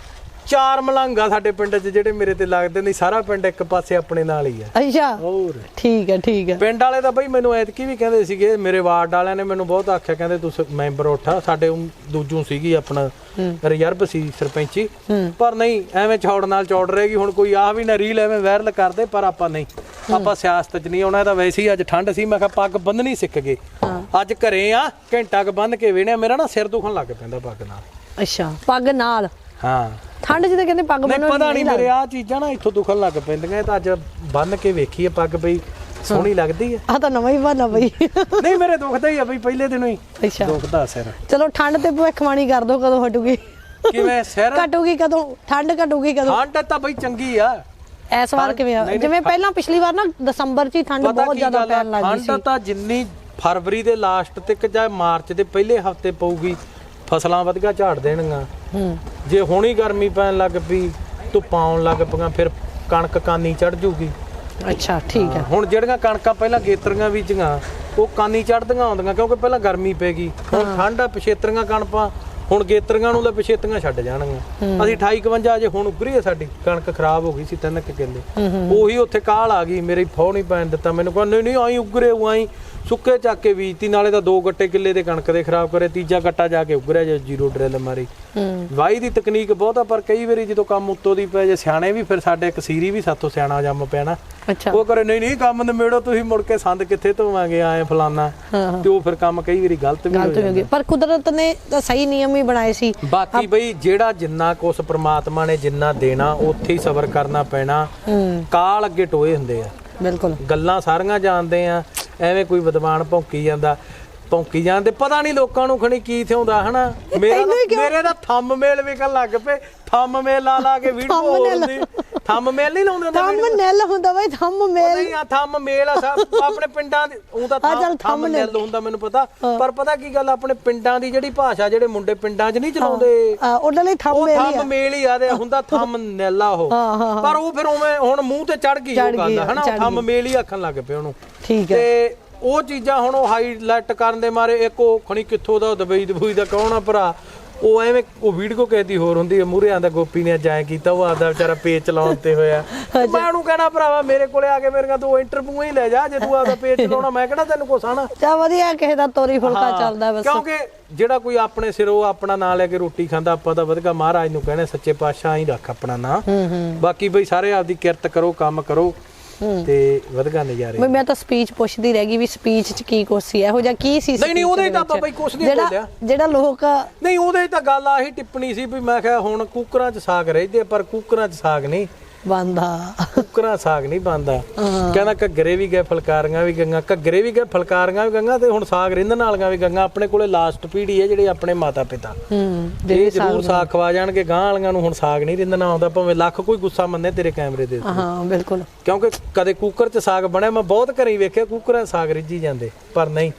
ਚਾਰ ਮਲੰਗਾ ਸਾਡੇ ਪਿੰਡ 'ਚ ਜਿਹੜੇ ਮੇਰੇ ਤੇ ਲੱਗਦੇ ਨਹੀਂ ਸਾਰਾ ਪਿੰਡ ਇੱਕ ਪਾਸੇ ਆਪਣੇ ਨਾਲ ਹੀ ਆ। ਅੱਛਾ। ਹੋਰ। ਠੀਕ ਹੈ ਠੀਕ ਹੈ। ਪਿੰਡ ਵਾਲੇ ਤਾਂ ਬਈ ਮੈਨੂੰ ਐਤਕੀ ਵੀ ਕਹਿੰਦੇ ਸੀਗੇ ਮੇਰੇ ਵਾਰਡ ਵਾਲਿਆਂ ਨੇ ਮੈਨੂੰ ਬਹੁਤ ਆਖਿਆ ਕਹਿੰਦੇ ਤੂੰ ਸ- ਮੈਂਬਰ ਉੱਠਾ ਸਾਡੇ ਦੂਜੂ ਸੀਗੀ ਆਪਣਾ ਰਿਜ਼ਰਵ ਸੀ ਸਰਪੰਚੀ। ਪਰ ਨਹੀਂ ਐਵੇਂ ਚੌੜ ਨਾਲ ਚੌੜ ਰਹੇਗੀ ਹੁਣ ਕੋਈ ਆ ਵੀ ਨਾ ਰੀਲ ਐਵੇਂ ਵਾਇਰਲ ਕਰਦੇ ਪਰ ਆਪਾਂ ਨਹੀਂ। ਆਪਾਂ ਸਿਆਸਤ 'ਚ ਨਹੀਂ ਆਉਣਾ ਤਾਂ ਵੈਸੇ ਹੀ ਅੱਜ ਠੰਡ ਸੀ ਮੈਂ ਕਿਹਾ ਪੱਗ ਬੰਨਣੀ ਸਿੱਖ ਗਏ। ਅੱਜ ਘਰੇ ਆ ਘੰਟਾ ਕ ਬੰਨ ਕੇ ਵੇਣਿਆ ਮੇਰਾ ਨਾ ਸਿਰ ਦੁਖਣ ਲੱਗ ਪੈਂਦਾ ਪੱਗ ਨਾਲ। ਅੱਛਾ ਪੱਗ ਨਾਲ। ਹਾਂ। ਠੰਡ ਤਾਂ ਕਹਿੰਦੇ ਪੱਗ ਨਹੀਂ ਬੰਨੋ ਪਤਾ ਨਹੀਂ ਮੇਰੇ ਆ ਚੀਜ਼ਾਂ ਨਾ ਇੱਥੋਂ ਦੁਖਣ ਲੱਗ ਪੈਂਦੀਆਂ ਇਹ ਤਾਂ ਅੱਜ ਬੰਨ ਕੇ ਵੇਖੀ ਆ ਪੱਗ ਬਈ ਸੋਹਣੀ ਲੱਗਦੀ ਆ। ਆ ਤਾਂ ਨਵਾਂ ਹੀ ਬਹਾਨਾ ਬਈ। ਨਹੀਂ ਮੇਰੇ ਦੁਖਦਾ ਹੀ ਆ ਬਈ ਪਹਿਲੇ ਦਿਨੋਂ ਹੀ ਅੱਛਾ। ਦੁਖਦਾ ਸਿਰ। ਚਲੋ ਠੰਡ ਤੇ ਭਵਿੱਖਬਾਣੀ ਕਰ ਦੋ ਕਦੋਂ ਹਟੂਗੀ। ਕਿਵੇਂ ਸਿਰ? ਘਟੂਗੀ ਕਦੋਂ? ਠੰਡ ਘਟੂਗੀ ਕਦੋਂ? ਠੰਡ ਤਾਂ ਬਈ ਚੰਗੀ ਆ। ਇਸ ਵਾਰ ਕਿਵੇਂ ਆ? ਜਿਵੇਂ ਪਹਿਲਾਂ ਪਿਛਲੀ ਵਾਰ ਨਾ ਦਸੰਬਰ 'ਚ ਹੀ ਠੰਡ ਬਹੁਤ ਜ਼ਿਆਦਾ ਪੈਣ ਲੱਗ ਗਈ ਠੰਡ ਸੀ। ਤਾਂ ਜਿੰਨੀ ਫਰਵਰੀ ਦੇ ਲਾਸਟ ਤੱਕ ਜਾਂ ਮਾਰਚ ਦੇ ਪਹਿਲੇ ਹਫ਼ਤੇ ਪਊਗੀ ਫਸਲਾਂ ਵਧੀਆ ਝਾੜ ਦੇਣਗੀਆਂ। ਜੇ ਹੁਣੀ ਗਰਮੀ ਪੈਣ ਲੱਗ ਪਈ ਧੁੱਪਾਂ ਆਉਣ ਲੱਗ ਪਈਆਂ ਫਿਰ ਕਣਕ ਕਾਨੀ ਚੜ ਜੂਗੀ। ਅੱਛਾ ਠੀਕ ਹੈ। ਹੁਣ ਜਿਹੜੀਆਂ ਕਣਕਾਂ ਪਹਿਲਾਂ ਗੇਤਰੀਆਂ ਬੀਜੀਆਂ ਉਹ ਕਾਨੀ ਚੜਦੀਆਂ ਆਉਂਦੀਆਂ ਕਿਉਂਕਿ ਪਹਿਲਾਂ ਗਰਮੀ ਪੈ ਗਈ। ਹੁਣ ਠੰਡ ਆ ਪਛੇਤਰੀਆਂ ਕਣਕਾਂ ਹੁਣ ਗੇਤਰੀਆਂ ਨੂੰ ਲੈ ਪਛੇਤਰੀਆਂ ਛੱਡ ਜਾਣਗੀਆਂ। ਅਸੀਂ 28 51 ਅਜੇ ਹੁਣ ਉਗਰੀ ਆ ਸਾਡੀ ਕਣਕ ਖਰਾਬ ਹੋ ਗਈ ਸੀ ਤਿੰਨ ਕੁ ਕਿੱਲੇ। ਉਹੀ ਉੱਥੇ ਕਾਲ ਆ ਗਈ ਮੇਰੀ ਫੌ ਨਹੀਂ ਪੈਣ ਦਿੱਤਾ ਮੈਨੂੰ ਕਹਿੰਦਾ ਨਹੀਂ ਨਹੀਂ ਆਈ ਉਗਰੇ ਆਈ। ਸੁੱਕੇ ਚੱਕ ਕੇ ਬੀਜਤੀ ਨਾਲੇ ਤਾਂ ਦੋ ਗੱਟੇ ਕਿੱਲੇ ਦੇ ਕਣਕ ਦੇ ਖਰਾਬ ਕਰੇ ਤੀਜਾ ਗੱਟਾ ਜਾ ਕੇ ਉਗਰਿਆ ਜੇ ਜ਼ੀਰੋ ਡਰਿਲ ਮਾਰੀ। ਵਾਈ ਦੀ ਤਕਨੀਕ ਬਹੁਤ ਆ ਪਰ ਕਈ ਵਾਰੀ ਜਦੋਂ ਕੰਮ ਉੱਤੋਂ ਦੀ ਪੈ ਜੇ ਸਿਆਣੇ ਵੀ ਫਿਰ ਸਾਡੇ ਇੱਕ ਸੀਰੀ ਵੀ ਸਾਥੋਂ ਸਿਆਣਾ ਜੰਮ ਪੈਣਾ। ਉਹ ਕਰੇ ਨਹੀਂ ਨਹੀਂ ਕੰਮ ਨਿਮੇੜੋ ਤੁਸੀਂ ਮੁੜ ਕੇ ਸੰਦ ਕਿੱਥੇ ਧੋਵਾਂਗੇ ਆਏ ਫਲਾਨਾ? ਤੇ ਉਹ ਫਿਰ ਕੰਮ ਕਈ ਵਾਰੀ ਗਲਤ ਵੀ ਹੋ ਜਾਂਦਾ। ਪਰ ਕੁਦਰਤ ਨੇ ਤਾਂ ਸਹੀ ਨਿਯਮ ਹੀ ਬਣਾਏ ਸੀ। ਬਾਕੀ ਬਈ ਜਿਹੜਾ ਜਿੰਨਾ ਕੁਛ ਪ੍ਰਮਾਤਮਾ ਨੇ ਜਿੰਨਾ ਦੇਣਾ ਉੱਥੇ ਹੀ ਸਬਰ ਕਰਨਾ ਪੈਣਾ। ਕਾਲ ਅੱਗੇ ਟੋਏ ਹੁੰਦੇ ਆ। ਬਿਲਕੁਲ। ਗੱਲਾਂ ਸਾਰੀਆਂ ਜਾਣਦੇ ਆ। ਐਵੇਂ ਕੋਈ ਵਿਦਵਾਨ ਭੌਂਕੀ ਜਾਂਦਾ। ਭੌਂਕੀ ਜਾਂਦੇ ਪਤਾ ਨਹੀਂ ਲੋਕਾਂ ਨੂੰ ਖਣੀ ਕੀ ਥਿਉਂਦਾ ਹਨਾ? ਮੇਰਾ ਦਾ ਥੰਮ ਮੇਲ ਵਿਕਣ ਲੱਗ ਪਏ। ਥੰਮ ਮੇਲ ਲਾ ਲਾ ਕੇ ਵੀਡੀਓ। ਹੁੰਦੀ ਥੰਮ ਮੇਲ ਨਹੀਂ ਲਾਉਂਦੇ ਥੰਮ ਨੈਲ ਹੁੰਦਾ ਬਾਈ ਥੰਮ ਮੇਲ ਨਹੀਂ ਆ ਥੰਮ ਮੇਲ ਆ ਸਭ ਆਪਣੇ ਪਿੰਡਾਂ ਦੇ ਉਹ ਤਾਂ ਆ ਥੰਮ। ਮੇਲ ਹੁੰਦਾ ਮੈਨੂੰ ਪਤਾ। ਪਰ ਪਤਾ ਕੀ ਗੱਲ ਆਪਣੇ ਪਿੰਡਾਂ ਦੀ ਜਿਹੜੀ ਭਾਸ਼ਾ ਜਿਹੜੇ ਮੁੰਡੇ ਪਿੰਡਾਂ 'ਚ ਨਹੀਂ ਚਲਾਉਂਦੇ। ਆ, ਉਹਨਾਂ ਲਈ ਥੰਮ ਮੇਲ ਹੀ ਥੰਮ ਆ। ਮੇਲ ਹੀ ਆਦੇ ਹੁੰਦਾ ਥੰਮ ਨੈਲਾ ਉਹ। ਪਰ ਉਹ ਫਿਰ ਉਵੇਂ ਹੁਣ ਮੂੰਹ ਤੇ ਚੜ ਗਈ ਉਹ ਗੱਲ ਹਨਾ? ਥੰਮ। ਮੇਲ ਹੀ ਆਖਣ ਲੱਗ ਪਏ ਉਹਨੂੰ। ਠੀਕ ਹੈ ਤੇ ਉਹ ਚੀਜ਼ਾਂ ਹੁਣ ਉਹ ਹਾਈਲਾਈਟ ਕਰਨ ਦੇ ਮਾਰੇ ਇੱਕ ਉਹ ਖਣੀ ਕਿੱਥੋਂ ਦਾ ਦਬਈ ਦਬੂਈ ਦਾ ਕੌਣ ਆ ਭਰਾ? ਉਹ ਐਵੇਂ ਉਹ ਵੀਡੀਓ ਕਹਿਦੀ ਹੋਰ ਹੁੰਦੀ ਹੈ ਮੂਰੇ ਆਂਦਾ ਗੋਪੀ ਨੇ ਜਾਇ ਕੀਤਾ ਉਹ ਆਦਾ ਵਿਚਾਰਾ ਪੇਜ ਚਲਾਉਣ ਤੇ ਹੋਇਆ। ਮੈਂ ਉਹਨੂੰ ਕਹਿਣਾ ਭਰਾਵਾ ਮੇਰੇ ਕੋਲੇ ਆ ਕੇ ਮੇਰੀਆਂ ਦੋ ਇੰਟਰਵਿਊ ਹੀ ਲੈ ਜਾ ਜੇ ਤੂੰ ਆਦਾ ਪੇਜ ਚਲਾਉਣਾ ਮੈਂ ਕਿਹੜਾ ਤੈਨੂੰ ਕੁਛ ਆਣਾ? ਚਾ ਵਧੀਆ ਕਿਸੇ ਦਾ ਤੋਰੀ ਫੁਲਕਾ ਚੱਲਦਾ ਬਸ। ਕਿਉਂਕਿ ਜਿਹੜਾ ਕੋਈ ਆਪਣੇ ਸਿਰੋਂ ਆਪਣਾ ਨਾਂ ਲੈ ਕੇ ਰੋਟੀ ਖਾਂਦਾ ਆਪਾਂ ਤਾਂ ਵਧਗਾ ਮਹਾਰਾਜ ਨੂੰ ਕਹਿੰਦੇ ਸੱਚੇ ਪਾਤਸ਼ਾਹ ਹੀ ਰੱਖ ਆਪਣਾ ਨਾਂ। ਬਾਕੀ ਬਈ ਸਾਰੇ ਆਪਦੀ ਕਿਰਤ ਕਰੋ ਕੰਮ ਕਰੋ। ਤੇ ਵਧਗਾ ਨਜ਼ਾਰੇ ਬਈ ਮੈਂ ਤਾਂ ਸਪੀਚ ਪੁੱਛਦੀ ਰਹਿ ਗਈ ਵੀ ਸਪੀਚ 'ਚ ਕੀ ਕੁਛ ਸੀ ਇਹੋ ਜਿਹਾ ਕੀ ਸੀ ਨਹੀਂ, ਨਹੀਂ, ਉਹਦੇ ਤਾਂ ਵਿੱਚ? ਬਈ ਕੁਛ ਨਹੀਂ ਜਿਹੜਾ- ਬੋਲਿਆ। ਜਿਹੜਾ ਲੋਕ ਨਹੀਂ ਉਹਦੇ ਤਾਂ ਗੱਲ ਆਹੀ ਟਿੱਪਣੀ ਸੀ ਵੀ ਮੈਂ ਕਿਹਾ ਹੁਣ ਕੁੱਕਰਾਂ 'ਚ ਸਾਗ ਰਹਿੰਦੇ ਪਰ ਕੁੱਕਰਾਂ 'ਚ ਸਾਗ ਨਹੀਂ ਬੰਦਾ। ਕੁੱਕਰਾਂ ਸਾਗ ਨਹੀਂ ਬੰਦਾ ਕਹਿੰਦਾ ਘੱਗਰੇ ਵੀ ਗਏ ਫਲਕਾਰੀਆਂ ਵੀ ਗੰਗਾ ਘੱਗਰੇ ਵੀ ਗਏ ਫਲਕਾਰੀਆਂ ਵੀ ਗੰਗਾ ਤੇ ਹੁਣ ਸਾਗ ਰਿੰਦਣ ਵਾਲੀਆਂ ਵੀ ਗੰਗਾ ਆਪਣੇ ਕੋਲੇ ਲਾਸਟ ਪੀੜ੍ਹੀ ਹੈ ਜਿਹੜੇ ਆਪਣੇ ਮਾਤਾ ਪਿਤਾ। ਹੂੰ ਇਹ ਜ਼ਰੂਰ ਸਾਗ ਖਵਾ ਜਾਣਗੇ ਗਾਂ ਵਾਲੀਆਂ ਨੂੰ ਹੁਣ ਸਾਗ ਨਹੀਂ ਰਿੰਦਣਾ ਆਉਂਦਾ ਭਾਵੇਂ ਲੱਖ ਕੋਈ ਗੁੱਸਾ ਮੰਨੇ ਤੇਰੇ ਕੈਮਰੇ ਦੇ। ਹਾਂ ਬਿਲਕੁਲ। ਕਿਉਂਕਿ ਕਦੇ ਕੁੱਕਰ 'ਚ ਸਾਗ ਬਣਿਆ ਮੈਂ ਬਹੁਤ ਘਰੀ ਵੇਖਿਆ ਕੁੱਕਰਾਂ ਸਾਗ ਰਿੱਝੀ ਜਾਂਦੇ ਪਰ ਨਹੀਂ।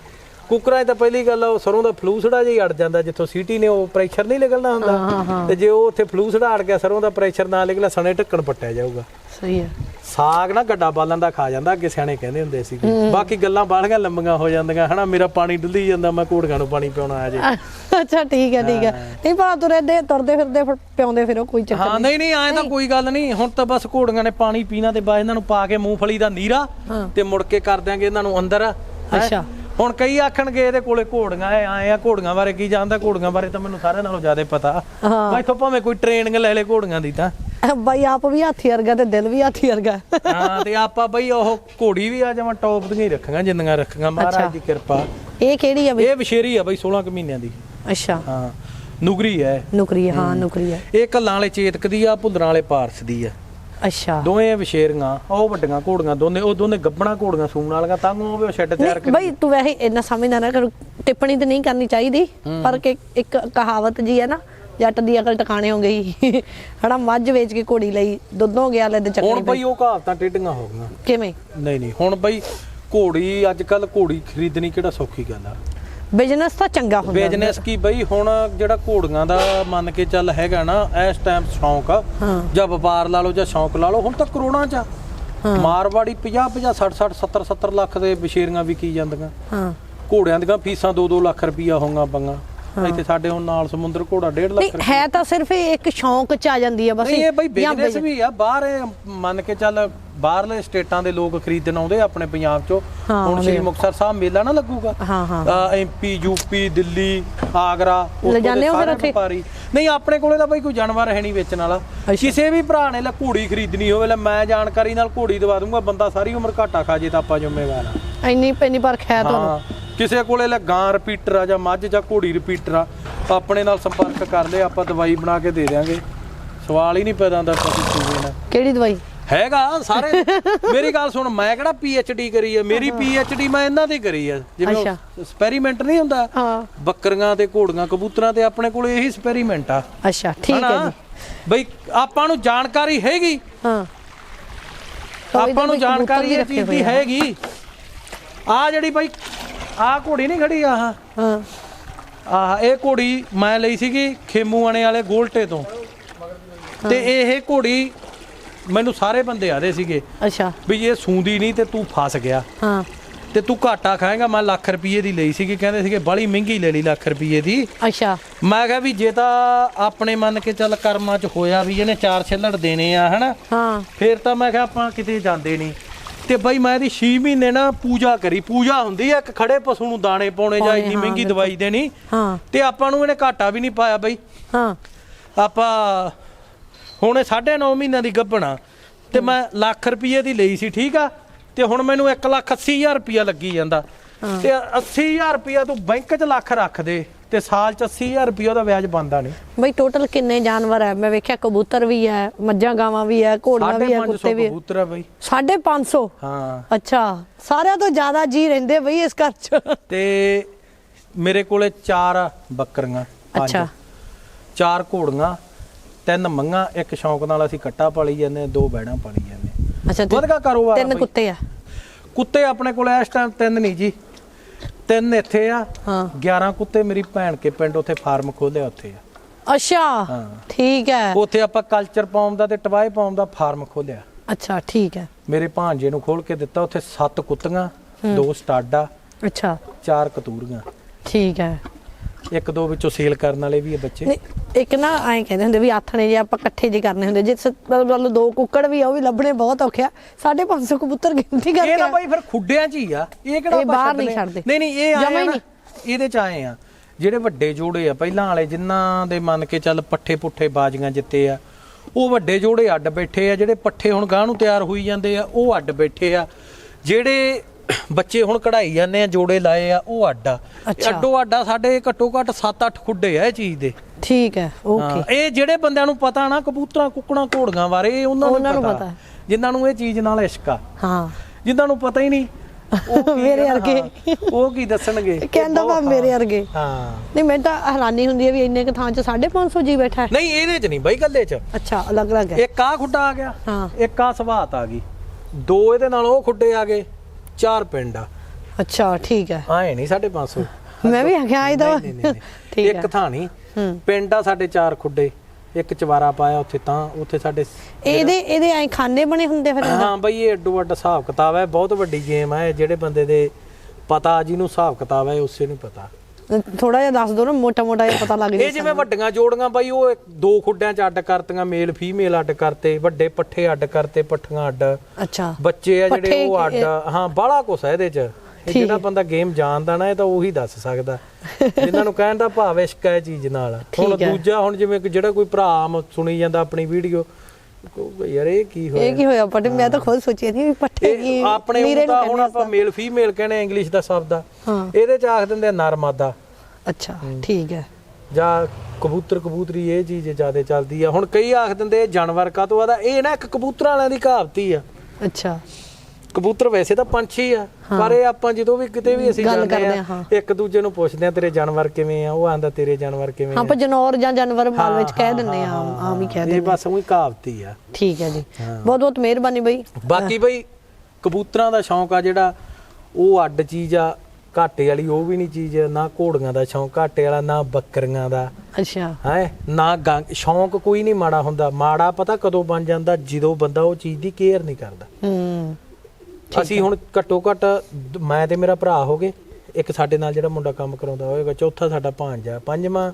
ਕੁੱਕਰਾਂ 'ਚ ਤਾਂ ਪਹਿਲੀ ਗੱਲ ਆ ਉਹ ਸਰੋਂ ਦਾ ਫਲੂਸੜਾ ਜਿਹਾ ਹੀ ਅੜ ਜਾਂਦਾ ਜਿੱਥੋਂ ਸੀਟੀ ਨੇ ਉਹ ਪ੍ਰੈਸ਼ਰ ਨਹੀਂ ਨਿਕਲਣਾ ਹੁੰਦਾ। ਤੇ ਜੇ ਉਹ ਉੱਥੇ ਫਲੂਸੜਾ ਅੜ ਗਿਆ ਸਰੋਂ ਦਾ ਪ੍ਰੈਸ਼ਰ ਨਾ ਨਿਕਲਿਆ ਸਣੇ ਢੱਕਣ ਪੱਟਿਆ ਜਾਊਗਾ। ਸਹੀ ਹੈ ਸਾਗ ਨਾ ਗੱਡਾ ਬਾਲਣ ਦਾ ਖਾ ਜਾਂਦਾ ਅੱਗੇ ਸਿਆਣੇ ਕਹਿੰਦੇ ਹੁੰਦੇ ਸੀ ਬਾਕੀ ਗੱਲਾਂ ਬਾਹਲੀਆਂ ਲੰਬੀਆਂ ਹੋ ਜਾਂਦੀਆਂ ਹਨਾ ਮੇਰਾ ਪਾਣੀ ਡੁੱਲੀ ਜਾਂਦਾ ਮੈਂ ਘੋੜੀਆਂ ਨੂੰ ਪਾਣੀ ਪਿਉਣਾ ਆ ਜੇ। ਅੱਛਾ ਠੀਕ ਹੈ ਠੀਕ ਹੈ। ਨਹੀਂ ਭਾ ਤੁਰੇ ਦੇ ਤੁਰਦੇ ਫਿਰਦੇ ਫਿਰ ਪਿਆਉਂਦੇ ਫਿਰੋ ਕੋਈ ਚੱਕਰ ਹਾਂ ਨਹੀਂ। ਨਹੀਂ ਐਂ ਤਾਂ ਕੋਈ ਗੱਲ ਨਹੀਂ ਹੁਣ ਤਾਂ ਬਸ ਘੋੜੀਆਂ ਨੇ ਪਾਣੀ ਪੀਣਾ ਤੇ ਬਾਅਦ ਇਹਨਾਂ ਨੂੰ ਪਾ ਕੇ ਮੂੰਗਫਲੀ ਦਾ ਨੀਰਾ ਤੇ ਮੁੜ ਕੇ ਕਰ ਦਿਆਂਗੇ ਇਹਨਾਂ ਨੂੰ ਅੰਦਰ। ਅੱਛਾ। ਹੁਣ ਕਈ ਆਖਣਗੇ ਇਹਦੇ ਕੋਲੇ ਘੋੜੀਆਂ ਐ ਆਏ ਆ ਘੋੜੀਆਂ ਬਾਰੇ ਕੀ ਜਾਣਦਾ? ਘੋੜੀਆਂ ਬਾਰੇ ਤਾਂ ਮੈਨੂੰ ਸਾਰਿਆਂ ਨਾਲੋਂ ਜ਼ਿਆਦਾ ਪਤਾ। ਮੈਂ ਇੱਥੋਂ ਭਾਵੇਂ ਕੋਈ ਟ੍ਰੇਨਿੰਗ ਲੈ ਲੇ ਘੋੜੀਆਂ ਦੀ ਤਾਂ। ਬਾਈ ਆਪ ਵੀ ਹਾਥੀ ਵਰਗਾ ਤੇ ਦਿਲ ਵੀ ਹਾਥੀ ਵਰਗਾ। ਹਾਂ ਤੇ ਆਪਾਂ ਬਈ ਉਹ ਘੋੜੀ ਵੀ ਆ ਜਾਵਾਂ ਟੌਪ ਦੀਆਂ ਹੀ ਰੱਖਾਂਗਾ ਜਿੰਨੀਆਂ ਰੱਖਾਂਗਾ। ਮਹਾਰਾਜ ਦੀ ਕਿਰਪਾ। ਇਹ ਕਿਹੜੀ ਆ ਬਈ? ਇਹ ਵਿਸ਼ੇਰੀ ਆ ਬਈ 16 ਕੁ ਮਹੀਨਿਆਂ ਦੀ। ਅੱਛਾ। ਹਾਂ ਨੁਗਰੀ ਹੈ ਨੌਕਰੀ ਹੈ, ਨੌਕਰੀ ਹੈ ਇਹ ਕੱਲਾਂ ਵਾਲੇ ਚੇਤਕ ਦੀ ਆ ਭੁੱਲਰਾਂ ਵਾਲੇ ਪਾਰਸ ਦੀ ਆ। ਅੱਛਾ। ਦੋਵੇਂ ਵਿਸ਼ੇਰੀਆਂ ਉਹ ਵੱਡੀਆਂ ਘੋੜੀਆਂ ਦੋਨੇ ਉਹ ਦੋਨੇ ਗੱਬਣਾ ਘੋੜੀਆਂ ਸੂਣ ਵਾਲੀਆਂ ਤਾਂ ਉਹ ਵੀ ਸ਼ੈੱਡ ਤਿਆਰ ਨਹੀਂ ਬਈ ਤੂੰ ਵੈਸੇ ਇੰਨਾ ਸਮਝਦਾ ਨਾ ਕਰ ਟਿੱਪਣੀ ਤੇ ਨਹੀਂ ਕਰਨੀ ਚਾਹੀਦੀ ਪਰ ਕਿ ਇੱਕ ਕਹਾਵਤ ਜੀ ਹੈ ਨਾ ਜੱਟ ਦੀ ਅਕਲ ਟਿਕਾਣੇ ਹੋ ਗਈ ਹੜਾ ਮੱਝ ਵੇਚ ਕੇ ਘੋੜੀ ਲਈ ਦੁੱਧੋਂ ਗਿਆ ਲੈ ਹੁਣ ਚੱਕਣੀ ਬਈ ਉਹ ਕਹਾਵਤਾਂ ਟੇਢੀਆਂ ਹੋ ਗਈਆਂ। ਕਿਵੇਂ? ਨਹੀਂ ਨਹੀਂ ਹੁਣ ਬਈ ਘੋੜੀ ਅੱਜ ਕੱਲ ਘੋੜੀ ਖਰੀਦਣੀ ਕਿਹੜਾ ਸੌਖੀ ਗੱਲ ਆ। ਬਿਜ਼ਨਸ ਤਾਂ ਚੰਗਾ ਹੁੰਦਾ ਬਿਜ਼ਨਸ ਕੀ ਬਈ ਹੁਣ ਜਿਹੜਾ ਘੋੜੀਆਂ ਦਾ ਮੰਨ ਕੇ ਚੱਲ ਹੈਗਾ ਨਾ ਇਸ ਟਾਈਮ ਸ਼ੌਂਕ ਆ। ਜਾਂ ਵਪਾਰ ਲਾ ਲਓ ਜਾਂ ਸ਼ੌਂਕ ਲਾ ਲਓ ਹੁਣ ਤਾਂ ਕਰੋੜਾਂ ਚ ਆ। ਮਾਰਵਾੜੀ 50 50 60 60 70 70 ਲੱਖ ਦੇ ਵਿਸ਼ੇਰੀਆਂ ਵਿਕੀ ਜਾਂਦੀਆਂ। ਹਾਂ। ਘੋੜਿਆਂ ਦੀਆਂ ਫੀਸਾਂ 2-2 ਲੱਖ ਰੁਪਈਆ ਹੋਊਗਾ ਬੰਗਾ। ਇੱਥੇ ਸਾਡੇ ਹੁਣ ਨਾਲ ਸਮੁੰਦਰ ਘੋੜਾ 1.5 ਲੱਖ ਨਹੀਂ ਹੈ ਤਾਂ ਸਿਰਫ ਇਹ ਇੱਕ ਸ਼ੌਂਕ ਚ ਆ ਜਾਂਦੀ ਆ ਬਸ ਨਹੀਂ ਇਹ ਬਈ ਬਿਜ਼ਨਸ ਵੀ ਆ ਬਾਹਰ ਮੰਨ ਕੇ ਚੱਲ ਬਾਹਰਲੇ ਸਟੇਟਾਂ ਦੇ ਲੋਕ ਖਰੀਦਣ ਆਉਂਦੇ ਆਪਣੇ ਪੰਜਾਬ ਚੋਂ। ਹਾਂ, ਹੁਣ ਸ੍ਰੀ। ਮੁਕਤਸਰ ਸਾਹਿਬ ਮੇਲਾ ਨਾ ਲੱਗੂਗਾ। ਹਾਂ ਹਾਂ। ਐਮਪੀ ਯੂਪੀ ਦਿੱਲੀ ਆਗਰਾ ਉੱਥੋਂ ਹੋ ਸਾਰੇ? ਵਪਾਰੀ। ਨਹੀਂ ਆਪਣੇ ਕੋਲੇ ਤਾਂ ਬਈ ਕੋਈ ਜਾਨਵਰ ਹੈ ਨਹੀਂ ਵੇਚਣ ਵਾਲਾ। ਕਿਸੇ ਵੀ ਭਰਾ ਨੇ ਲੈ ਘੋੜੀ ਖਰੀਦਣੀ ਹੋਵੇ ਲੈ ਮੈਂ ਜਾਣਕਾਰੀ ਨਾਲ ਘੋੜੀ ਦਵਾ ਦੂੰਗਾ ਬੰਦਾ ਸਾਰੀ ਉਮਰ ਘਾਟਾ ਖਾ ਜੇ ਤਾਂ ਆਪਾਂ ਜ਼ਿੰਮੇਵਾਰ ਆ। ਇੰਨੀ ਇੰਨੀ ਪਰ ਖੈ ਤੁਹਾਨੂੰ? ਹਾਂ ਕਿਸੇ ਕੋਲੇ ਲੈ ਗਾਂ ਰਿਪੀਟਰ ਆ ਜਾਂ ਮੱਝ ਜਾਂ ਘੋੜੀ ਰਿਪੀਟਰ ਆ ਆਪਣੇ ਨਾਲ ਸੰਪਰਕ ਕਰ ਲੈ ਆਪਾਂ ਦਵਾਈ ਬਣਾ ਕੇ ਦੇ ਦਿਆਂਗੇ। ਸਵਾਲ ਹੀ ਨਹੀਂ ਪੈਦਾ ਹੁੰਦਾ ਤੁਸੀਂ ਚੂਹੇ ਨਾਲ ਕਿਹੜੀ ਦਵਾਈ? ਹੈਗਾ ਸਾਰੇ। ਮੇਰੀ ਗੱਲ ਸੁਣ ਮੈਂ ਕਿਹੜਾ ਡੀ ਕਰੀ ਹੈ ਮੇਰੀ ਡੀ ਮੈਂ ਇਹਨਾਂ ਤੇ ਕਰੀ ਹੈ ਜਿਵੇਂ। ਐਕਸਪੈਰੀਮੈਂਟ ਨਹੀਂ ਹੁੰਦਾ। ਹਾਂ। ਬੱਕਰੀਆਂ ਤੇ ਘੋੜੀਆਂ ਕਬੂਤਰਾਂ ਤੇ ਆਪਣੇ ਕੋਲ ਇਹੀ ਐਕਸਪੈਰੀਮੈਂਟ ਆ। ਅੱਛਾ ਠੀਕ ਹੈ? ਜੀ। ਬਈ ਆਪਾਂ ਨੂੰ ਜਾਣਕਾਰੀ ਹੈਗੀ। ਹਾਂ। ਆਪਾਂ ਨੂੰ ਜਾਣਕਾਰੀ ਇਹ ਚੀਜ਼ ਦੀ ਆ। ਹੈਗੀ। ਆ ਜਿਹੜੀ ਬਈ ਆ ਘੋੜੀ ਨਹੀਂ ਖੜੀ ਆਹ? ਹਾਂ। ਆਹ ਇਹ ਘੋੜੀ ਮੈਂ ਲਈ ਸੀਗੀ ਖੇਮੂਆਣੇ ਵਾਲੇ ਗੋਲਟੇ ਤੋਂ। ਤੇ ਇਹ ਘੋੜੀ ਮੈਨੂੰ ਸਾਰੇ ਬੰਦੇ ਆਦੇ ਸੀਗੇ। ਅੱਛਾ। ਵੀ ਇਹ ਸੂੰਦੀ ਨਹੀਂ ਤੇ ਤੂੰ ਫਸ ਗਿਆ। ਹਾਂ। ਤੇ ਤੂੰ ਘਾਟਾ ਖਾਏਗਾ ਮੈਂ ਲੱਖ ਰੁਪਏ ਦੀ ਲਈ ਸੀਗੀ ਕਹਿੰਦੇ ਸੀਗੇ ਬੜੀ ਮਹਿੰਗੀ ਲੈ ਲਈ ਲੱਖ ਰੁਪਏ ਦੀ। ਅੱਛਾ। ਮੈਂ ਕਿਹਾ ਵੀ ਜੇ ਤਾਂ ਆਪਣੇ ਮੰਨ ਕੇ ਚੱਲ ਕਰਮਾਂ 'ਚ ਹੋਇਆ ਵੀ ਇਹਨੇ ਚਾਰ ਛਿੱਲੜ ਦੇਣੇ ਆ ਹਨਾ? ਹਾਂ। ਫੇਰ ਤਾਂ ਮੈਂ ਕਿਹਾ ਆਪਾਂ ਕਿਤੇ ਜਾਂਦੇ ਨਹੀਂ। ਤੇ ਬਈ ਮੈਂ ਇਹਦੀ 6 ਮਹੀਨੇ ਨਾ ਪੂਜਾ ਕਰੀ। ਪੂਜਾ ਹੁੰਦੀ ਆ ਇੱਕ ਖੜੇ ਪਸ਼ੂ ਨੂੰ ਦਾਣੇ ਪਾਉਣੇ ਜਾਂ ਇੰਨੀ ਮਹਿੰਗੀ। ਦਵਾਈ ਦੇਣੀ। ਹਾਂ। ਤੇ ਆਪਾਂ ਨੂੰ ਇਹਨੇ ਘਾਟਾ ਵੀ ਨਹੀਂ ਪਾਇਆ ਬਈ। ਹਾਂ। ਆਪਾਂ ਹੁਣ ਇਹ 9.5 ਮਹੀਨਿਆਂ ਦੀ ਗੱਭਣਾ ਤੇ ਮੈਂ ਲੱਖ ਰੁਪਏ ਦੀ ਲਈ ਸੀ ਠੀਕ ਆ? ਤੇ ਹੁਣ ਮੈਨੂੰ 1 ਲੱਖ 80 ਹਜ਼ਾਰ ਰੁਪਇਆ ਲੱਗੀ ਜਾਂਦਾ। ਤੇ 80 ਹਜ਼ਾਰ ਰੁਪਇਆ ਤੂੰ ਬੈਂਕ 'ਚ ਲੱਖ ਰੱਖ ਦੇ। ਤੇ ਸਾਲ 'ਚ 80 ਹਜ਼ਾਰ ਰੁਪਇਆ ਉਹਦਾ ਵਿਆਜ ਬਣਦਾ ਨਹੀਂ। ਬਈ ਟੋਟਲ ਕਿੰਨੇ ਜਾਨਵਰ ਹੈ ਮੈਂ ਵੇਖਿਆ ਕਬੂਤਰ ਵੀ ਹੈ ਮੱਝਾਂ ਗਾਵਾਂ ਵੀ ਹੈ ਘੋੜੀਆਂ ਵੀ ਹੈ 550 ਕੁੱਤੇ ਵੀ ਹੈ ਕਬੂਤਰ ਆ ਬਈ। 550 ਹਾਂ। ਅੱਛਾ ਸਾਰਿਆਂ ਤੋਂ ਜ਼ਿਆਦਾ ਜੀ ਰਹਿੰਦੇ ਬਈ ਇਸ ਘਰ 'ਚ। ਤੇ ਮੇਰੇ ਕੋਲੇ ਚਾਰ ਬੱਕਰੀਆਂ। ਅੱਛਾ। ਚਾਰ ਘੋੜੀਆਂ ਤਿੰਨ ਮੰਗਾਂ ਇੱਕ ਸ਼ੌਂਕ ਨਾਲ ਅਸੀਂ ਕੱਟਾ ਪਾਲੀ ਜਾਂਦੇ ਹਾਂ, ਦੋ ਬੈੜਾਂ ਪਾਲੀ ਜਾਂਦੇ ਹਾਂ। ਅੱਛਾ ਤੇ ਵਧਗਾ ਕਾਰੋਬਾਰ ਆ ਤਿੰਨ। ਕੁੱਤੇ ਆ? ਕੁੱਤੇ ਆਪਣੇ ਕੋਲ ਇਸ ਟਾਈਮ ਤਿੰਨ ਨਹੀਂ ਜੀ। ਤਿੰਨ ਇੱਥੇ ਆ ਹਾਂ। 11 ਕੁੱਤੇ ਮੇਰੀ ਭੈਣ ਕੇ ਪਿੰਡ ਉੱਥੇ ਫਾਰਮ ਖੋਲਿਆ ਉੱਥੇ ਆ। ਅੱਛਾ। ਠੀਕ ਹੈ। ਉੱਥੇ ਆਪਾਂ ਕਲਚਰ ਪਾਉਣ ਦਾ ਤੇ ਟਵਾਏ ਪਾਉਣ ਦਾ ਫਾਰਮ ਖੋਲਿਆ। ਅੱਛਾ ਠੀਕ ਹੈ। ਮੇਰੇ ਭਾਂਜੇ ਨੂੰ ਖੋਲ ਕੇ ਦਿੱਤਾ ਉੱਥੇ ਸੱਤ ਕੁੱਤੀਆਂ ਦੋ ਸਟਾਡਾ ਅੱਛਾ। ਚਾਰ ਕਤੂਰੀਆਂ। ਠੀਕ ਹੈ। ਇੱਕ ਦੋ ਵਿੱਚੋਂ ਸੇਲ ਕਰਨ ਵਾਲੇ ਵੀ ਆ ਬੱਚੇ। ਨਹੀਂ ਇੱਕ ਨਾ ਐਂ ਕਹਿੰਦੇ ਹੁੰਦੇ ਵੀ ਆਥਣੇ ਜੇ ਆਪਾਂ ਇਕੱਠੇ ਜੇ ਕਰਨੇ ਹੁੰਦੇ ਜੇ ਸ- ਮਤਲਬ ਦੋ ਕੁੱਕੜ ਵੀ ਆ ਉਹ ਵੀ ਲੱਭਣੇ ਬਹੁਤ ਔਖੇ ਆ। 550 ਕਬੂਤਰ ਗਿਣਤੀ ਇਹ ਕਰਕੇ ਤਾਂ ਬਾਈ ਫਿਰ ਖੁੱਡਿਆਂ 'ਚ ਹੀ ਆ। ਇਹ ਕਿਹੜਾ ਇਹ ਆਪਾਂ ਬਾਹਰ ਨਹੀਂ ਛੱਡਦੇ? ਨਹੀਂ ਨਹੀਂ ਇਹ ਆਏ ਆ ਹੀ ਨਾ। ਇਹਦੇ 'ਚ ਆਏ ਆ। ਜਿਹੜੇ ਵੱਡੇ ਜੋੜੇ ਆ ਪਹਿਲਾਂ ਵਾਲੇ ਜਿਨ੍ਹਾਂ ਦੇ ਮੰਨ ਕੇ ਚੱਲ ਪੱਠੇ ਪੁੱਠੇ ਬਾਜੀਆਂ ਜਿੱਤੇ ਆ ਉਹ ਵੱਡੇ ਜੋੜੇ ਅੱਡ ਬੈਠੇ ਆ ਜਿਹੜੇ ਪੱਠੇ ਹੁਣ ਗਾਂ ਨੂੰ ਤਿਆਰ ਹੋਈ ਜਾਂਦੇ ਆ ਉਹ ਅੱਡ ਬੈਠੇ ਆ। ਜਿਹੜੇ ਬੱਚੇ ਹੁਣ ਕਢਾਈ ਜਾਂਦੇ ਆ ਜੋੜੇ ਲਾਏ ਆ ਉਹ ਅੱਛਾ। ਅੱਡੋ ਅੱਡਾ ਸਾਡੇ ਘੱਟੋ ਘੱਟ 7-8 ਖੁੱਡੇ ਆ ਇਹ ਚੀਜ਼ ਦੇ। ਠੀਕ ਹੈ ਓਕੇ ਇਹ ਜਿਹੜੇ ਬੰਦਿਆਂ ਨੂੰ ਪਤਾ ਨਾ ਕਬੂਤਰਾਂ ਕੁੱਕੜਾਂ ਘੋੜੀਆਂ ਬਾਰੇ ਉਹਨਾਂ ਨੂੰ ਪਤਾ। ਜਿਨ੍ਹਾਂ ਨੂੰ ਇਹ ਚੀਜ਼ ਨਾਲ ਇਸ਼ਕ ਆ। ਹਾਂ। ਜਿਨ੍ਹਾਂ ਨੂੰ ਪਤਾ ਹੀ ਨਹੀਂ ਮੇਰੇ ਆ, ਵਰਗੇ। ਉਹ ਕੀ ਦੱਸਣਗੇ? ਕਹਿੰਦਾ ਵਾ ਮੇਰੇ ਵਰਗੇ। ਹਾਂ। ਨਹੀਂ ਮੈਨੂੰ ਤਾਂ ਹੈਰਾਨੀ ਹੁੰਦੀ ਹੈ ਵੀ ਇੰਨੇ ਕ ਥਾਂ 'ਚ 550 ਜੀ ਬੈਠਾ ਹੈ। ਨਹੀਂ ਇਹਦੇ ਚ ਨਹੀਂ ਬਾਈ ਗੱਲੇ ਚ। ਅੱਛਾ ਅਲੱਗ ਅਲੱਗ ਹੈ। ਇੱਕ ਆ ਖੁੱਡਾ ਆ ਗਿਆ ਹਾਂ। ਇੱਕ ਆ ਸਵਾਤ ਆ ਗਈ। ਦੋ ਇਹਦੇ ਨਾਲ ਉਹ ਖੁੱਡੇ ਆ ਗਏ। ਚਾਰ ਪਿੰਡ ਆ। ਅੱਛਾ ਠੀਕ ਹੈ। ਆਏ ਨਹੀਂ 550 ਮੈਂ ਵੀ ਆਖਿਆ ਇਹਦਾ। ਠੀਕ ਇੱਕ ਹੈ। ਥਾਂ ਨਹੀਂ ਹੂੰ। ਪਿੰਡ ਆ ਸਾਡੇ ਚਾਰ ਖੁੱਡੇ। ਇੱਕ ਚਵਾਰਾ ਪਾਇਆ ਉੱਥੇ ਤਾਂ ਉੱਥੇ ਸਾਡੇ ਇਹਦੇ ਇਹਦੇ ਐ ਖਾਨੇ ਬਣੇ ਹੁੰਦੇ ਫਿਰ ਹਾਂ ਬਈ ਇਹ ਅੱਡੋ ਅੱਡ ਹਿਸਾਬ ਕਿਤਾਬ ਹੈ। ਬਹੁਤ ਵੱਡੀ ਗੇਮ ਹੈ। ਜਿਹੜੇ ਬੰਦੇ ਦੇ ਪਤਾ ਜਿਹਨੂੰ ਹਿਸਾਬ ਕਿਤਾਬ ਹੈ ਉਸੇ ਨੂੰ ਪਤਾ। ਥੋੜਾ ਜਿਹਾ ਦੱਸ ਦਿਓ ਨਾ ਮੋਟਾ ਮੋਟਾ ਜਿਹਾ ਪਤਾ ਲੱਗ ਇਹ ਜੇ ਜਿਵੇਂ ਵੱਡੀਆਂ ਜੋੜੀਆਂ ਬਾਈ ਉਹ ਇੱਕ- ਦੋ ਖੁੱਡਿਆਂ ਚ ਅੱਡ ਕਰਤੀਆਂ ਮੇਲ ਫੀਮੇਲ ਅੱਡ ਕਰਤੇ ਵੱਡੇ ਪੱਠੇ ਅੱਡ ਕਰਤੇ ਪੱਠੀਆਂ ਅੱਡ। ਅੱਛਾ। ਬੱਚੇ ਆ ਜਿਹੜੇ ਪੱਠੇ ਉਹ ਅੱਡ। ਹਾਂ ਬਾਹਲਾ ਕੁਛ ਹੈ ਇਹਦੇ ਚ। ਇਹ ਜਿਹੜਾ ਬੰਦਾ ਗੇਮ ਜਾਣਦਾ ਨਾ ਇਹ ਤਾਂ ਉਹੀ ਦੱਸ ਸਕਦਾ। ਜਿਨ੍ਹਾਂ ਨੂੰ ਕਹਿਣ ਦਾ ਭਾਵ ਇਸ਼ਕ ਹੈ ਇਹ ਚੀਜ਼ ਨਾਲ। ਹੁਣ ਠੀਕ ਹੈ। ਦੂਜਾ ਹੁਣ ਜਿਵੇਂ ਕਿ ਜਿਹੜਾ ਕੋਈ ਭਰਾ ਸੁਣੀ ਜਾਂਦਾ ਆਪਣੀ ਵੀਡੀਓ ਯਾਰ ਇਹ ਕੀ ਇਹ ਹੋਇਆ ਕੀ ਹੋਇਆ? ਪਟੇ ਮੈਂ ਤਾਂ ਖੁਦ ਸੋਚਿਆ ਨਹੀਂ ਵੀ ਪੱਠੇ ਕੀ ਇਹ ਆਪਣੇ ਉਹਦਾ ਹੁਣ ਆਪਾਂ ਮੇਲ ਫੀਮੇਲ ਕਹਿੰਦੇ ਇੰਗਲਿਸ਼ ਦਾ ਸ਼ਬਦ ਆ ਇਹਦੇ ਚ ਆਖ ਦਿੰਦੇ ਆ ਨਰ ਮਾਦਾ ਅੱਛਾ ਠੀਕ ਹੈ। ਜਾਂ ਕਬੂਤਰ ਕਬੂਤਰੀ ਇਹ ਚੀਜ਼ ਜ਼ਿਆਦਾ ਚੱਲਦੀ ਆ। ਹੁਣ ਕਈ ਆਖ ਦਿੰਦੇ ਇਹ ਜਾਨਵਰ ਕਾ ਤੋਂ ਆਦਾ ਇਹ ਨਾ ਇੱਕ ਕਬੂਤਰਾਂ ਵਾਲਿਆਂ ਦੀ ਕਹਾਵਤ ਆ। ਅੱਛਾ। ਕਬੂਤਰ ਵੈਸੇ ਤਾਂ ਪੰਛੀ ਆ ਪਰ ਇਹ ਆਪਾਂ ਜਦੋਂ ਵੀ ਕਿਤੇ ਵੀ ਅਸੀਂ ਜਾਂਦੇ ਆ ਆ। ਇੱਕ ਦੂਜੇ ਨੂੰ ਪੁੱਛਦੇ ਆ ਤੇਰੇ ਜਾਨਵਰ ਕਿਵੇਂ ਆ ਉਹ ਆਂਦਾ ਤੇਰੇ ਜਾਨਵਰ ਕਿਵੇਂ ਆ। ਪਰ ਜਨੌਰ ਜਾਂ ਜਾਨਵਰ ਮਾਲ ਵਿੱਚ ਕਹਿ ਦਿੰਦੇ ਆ ਆਮ ਹੀ ਕਹਿ ਇਹ ਦਿੰਦੇ ਆ। ਬਸ ਉਹੀ ਕਹਾਵਤ ਆ। ਠੀਕ ਹੈ ਜੀ। ਬਹੁਤ ਬਹੁਤ ਮਿਹਰਬਾਨੀ ਬਈ। ਬਾਕੀ ਬਈ ਕਬੂਤਰਾਂ ਦਾ ਸ਼ੌਂਕ ਆ ਜਿਹੜਾ ਉਹ ਅੱਡ ਚੀਜ਼ ਆ ਘਾਟੇ ਵਾਲੀ ਉਹ ਵੀ ਨਹੀਂ ਚੀਜ਼ ਨਾ ਘੋੜੀਆਂ ਦਾ ਸ਼ੌਂਕ ਘਾਟੇ ਵਾਲਾ ਨਾ ਬੱਕਰੀਆਂ ਦਾ। ਅੱਛਾ। ਹੈ ਨਾ ਸ਼ੌਂਕ ਕੋਈ ਨਹੀਂ ਮਾੜਾ ਹੁੰਦਾ। ਮਾੜਾ ਪਤਾ ਕਦੋਂ ਬਣ ਜਾਂਦਾ ਜਦੋਂ ਬੰਦਾ ਉਹ ਚੀਜ਼ ਦੀ ਕੇਅਰ ਨਹੀਂ ਕਰਦਾ। ਹੂੰ। ਅਸੀਂ ਹੁਣ ਘੱਟੋ ਘੱਟ ਮੈਂ ਤੇ ਮੇਰਾ ਭਰਾ ਹੋ ਗਏ ਇੱਕ ਸਾਡੇ ਨਾਲ ਜਿਹੜਾ ਮੁੰਡਾ ਕੰਮ ਕਰਾਉਂਦਾ ਹੋਏਗਾ ਚੌਥਾ ਸਾਡਾ ਭਾਂਜਾ ਪੰਜਵਾਂ